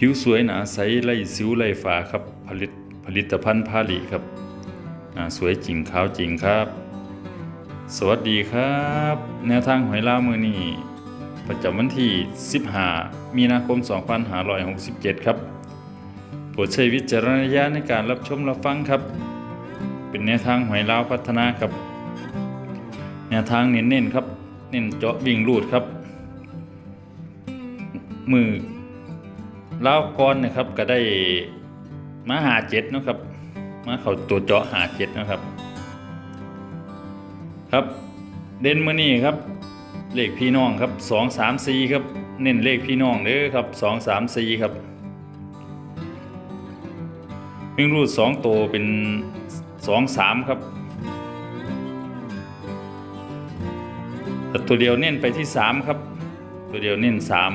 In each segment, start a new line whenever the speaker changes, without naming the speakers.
ผิวสวยหนาใสไล่สิวไล่ฝาครับผลิตผลิตภัณฑ์พาลีครับสวยจริงขาวจริงครับ สวัสดีครับ แนวทางหอยลาวมือนี้ประจำวันที่ 15 มีนาคม 2567 ครับโปรดใช้วิจารณญาณในการรับชมรับฟังครับ เป็นแนวทางหอยลาวพัฒนาครับ แนวทางเน้นๆครับ เน้นเจาะวิ่งรูดครับ มือ ลาวก่อนนะครับก็ได้มาหาเจ็ดนะครับ มาเขาตัวเจาะหาเจ็ดนะครับ ครับ เด่นมือนี้ครับ เลขพี่น้องครับสองสามสี่ครับ เน้นเลขพี่น้องเด้อครับสองสามสี่ครับวิ่งรูดสองตัวเป็นสองสามครับแต่ตัวเดียวเน้นไปที่สามครับ ตัวเดียวเน้นสาม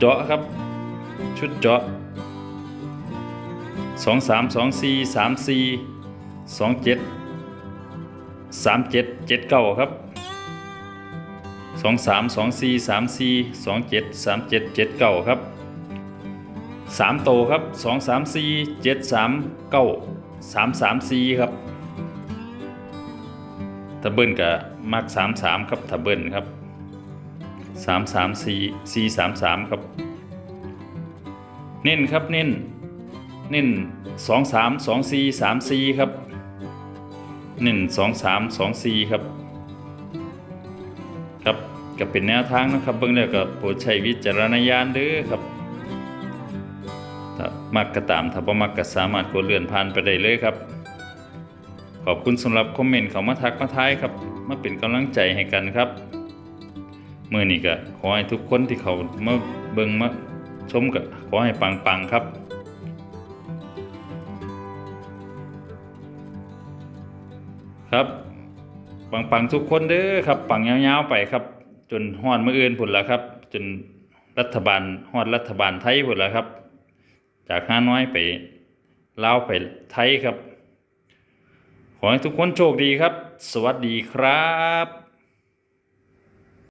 เจาะครับ ชุดเจาะสองสามสองสี่สามซีสองเจ็ดสามเจ็ดเจ็ดเก้าครับสองสามสองสี่สามซีสองเจ็ดสามเจ็ดเจ็ดเก้าครับสามโตครับสองสามสี่เจ็ดสามเก้าสามสามซีครับถ้าเบิ้ลกับมักสามสามครับถ้าเบิ้ลครับ สามสามสี่สี่สามสามครับ เน้นครับเน้น เน้นสองสามสองสี่สามสี่ครับหนึ่งสองสามสองสี่ครับ ครับก็เป็นแนวทางนะครับ เบื้องแรกก็โปรดใช้วิจารณญาณเด้อครับมักก็ตามถ้าบ่มักก็สามารถกดเลื่อนผ่านไปได้เลยครับ ขอบคุณสำหรับคอมเมนต์เขามาทักมาท้ายครับ มาเป็นกำลังใจให้กันครับ เมื่อนี้ก็ขอให้ทุกคนที่เขามาเบิ่งมาชมก็ขอให้ปังๆครับครับปังๆทุกคนเด้อครับ ปังยาวๆไปครับ จนฮอดมื้ออื่นพุ่นละครับ จนรัฐบาลฮอดรัฐบาลไทยพุ่นละครับ จากฮาน้อยไปลาวไปไทยครับ ขอให้ทุกคนโชคดีครับ สวัสดีครับ